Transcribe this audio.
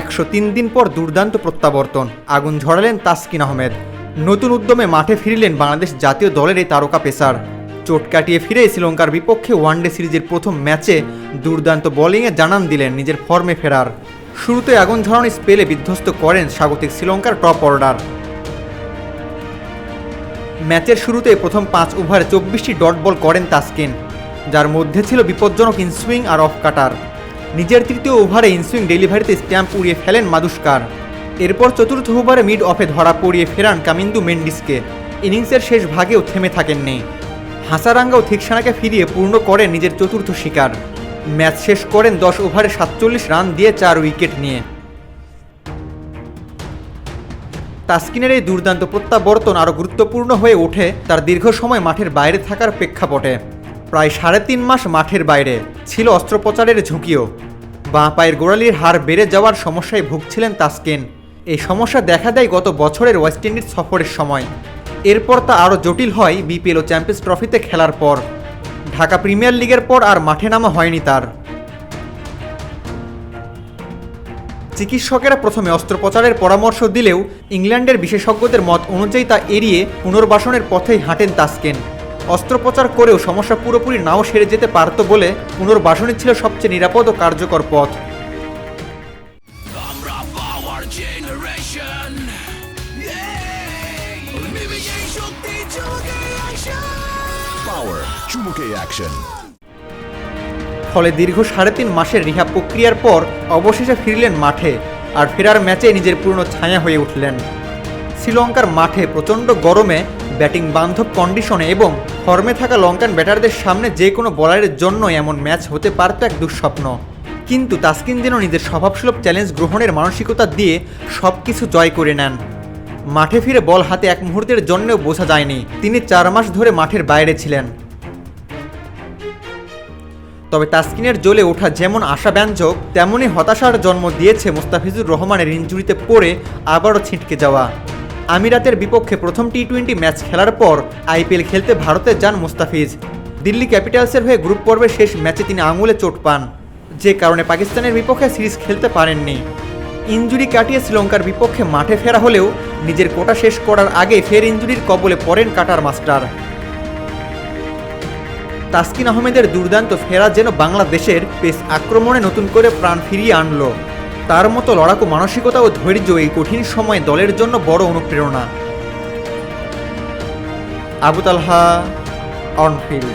একশো তিন দিন পর দুর্দান্ত প্রত্যাবর্তন। আগুন ঝরালেন তাসকিন আহমেদ। নতুন উদ্যমে মাঠে ফিরলেন বাংলাদেশ জাতীয় দলের এই তারকা পেসার। চোট কাটিয়ে ফিরে শ্রীলঙ্কার বিপক্ষে ওয়ানডে সিরিজের প্রথম ম্যাচে দুর্দান্ত বোলিংয়ে জানান দিলেন নিজের ফর্মে ফেরার। শুরুতে আগুন ঝরানো স্পেলে বিধ্বস্ত করেন স্বাগতিক শ্রীলঙ্কার টপ অর্ডার। ম্যাচের শুরুতে প্রথম পাঁচ ওভারে চব্বিশটি ডট বল করেন তাসকিন, যার মধ্যে ছিল বিপজ্জনক ইনসুইং আর অফ কাটার নিজের তৃতীয় ওভারে ইনসুইং ডেলিভারিতে স্ট্যাম্প উড়িয়ে ফেলেন মাদুস্কার। এরপর চতুর্থ ওভারে মিড অফে ধরা পড়িয়ে ফেরান কামিন্দু মেন্ডিসকে। ইনিংসের শেষ ভাগেও থেমে থাকেননি। হাসারাঙ্গাও থিকসানাকে ফিরিয়ে পূর্ণ করেন নিজের চতুর্থ শিকার। ম্যাচ শেষ করেন দশ ওভারে সাতচল্লিশ রান দিয়ে চার উইকেট নিয়ে। তাসকিনের এই দুর্দান্ত প্রত্যাবর্তন আরও গুরুত্বপূর্ণ হয়ে ওঠে তার দীর্ঘ সময় মাঠের বাইরে থাকার প্রেক্ষাপটে। প্রায় সাড়ে তিন মাস মাঠের বাইরে, ছিল অস্ত্রোপচারের ঝুঁকিও। বাঁ পায়ের গোড়ালির হার বেড়ে যাওয়ার সমস্যায় ভুগছিলেন তাসকিন। এই সমস্যা দেখা দেয় গত বছরের ওয়েস্ট ইন্ডিজ সফরের সময়। এরপর তা আরও জটিল হয় বিপিএল ও চ্যাম্পিয়ন্স ট্রফিতে খেলার পর। ঢাকা প্রিমিয়ার লিগের পর আর মাঠে নামা হয়নি তার। চিকিৎসকেরা প্রথমে অস্ত্রোপচারের পরামর্শ দিলেও ইংল্যান্ডের বিশেষজ্ঞদের মত অনুযায়ী তা এড়িয়ে পুনর্বাসনের পথেই হাঁটেন তাসকেন। অস্ত্রোপচার করেও সমস্যা পুরোপুরি নাও সেরে যেতে পারত বলে পুনর্বাসনই ছিল সবচেয়ে নিরাপদ ও কার্যকর পথ। ফলে দীর্ঘ সাড়ে তিন মাসের রিহা প্রক্রিয়ার পর অবশেষে ফিরলেন মাঠে আর ফেরার ম্যাচে নিজের পুরনো ছায়া হয়ে উঠলেন। শ্রীলঙ্কার মাঠে প্রচণ্ড গরমে ব্যাটিং বান্ধব কন্ডিশনে এবং ফর্মে থাকা লঙ্কান ব্যাটারদের সামনে যে কোনো বলারের জন্য এমন ম্যাচ হতে পারত এক দুঃস্বপ্ন। কিন্তু তাসকিন যেন নিজের স্বভাবসুলভ চ্যালেঞ্জ গ্রহণের মানসিকতা দিয়ে সব কিছু জয় করে নেন। মাঠে ফিরে বল হাতে এক মুহূর্তের জন্যও বোঝা যায়নি। তিনি চার মাস ধরে মাঠের বাইরে ছিলেন। তবে তাসকিনের জ্বলে ওঠা যেমন আশাব্যঞ্জক তেমনই হতাশার জন্ম দিয়েছে মুস্তাফিজুর রহমানের ইঞ্জুরিতে পড়ে আবারও ছিটকে যাওয়া। আমিরাতের বিপক্ষে প্রথম টি টোয়েন্টি ম্যাচ খেলার পর আইপিএল খেলতে ভারতে যান মুস্তাফিজ। দিল্লি ক্যাপিটালসের হয়ে গ্রুপ পর্বের শেষ ম্যাচে তিনি আঙুলে চোট পান। যে কারণে পাকিস্তানের বিপক্ষে সিরিজ খেলতে পারেননি। ইঞ্জুরি কাটিয়ে শ্রীলঙ্কার বিপক্ষে মাঠে ফেরা হলেও নিজের কোটা শেষ করার আগে ফের ইঞ্জুরির কবলে পড়েন কাটার মাস্টার। তাসকিন আহমেদের দুর্দান্ত ফেরা যেন বাংলাদেশের পেস আক্রমণে নতুন করে প্রাণ ফিরিয়ে আনলো। তার মতো লড়াকু মানসিকতা ও ধৈর্য এই কঠিন সময়ে দলের জন্য বড় অনুপ্রেরণা। আবু তালহা অনফিল্ড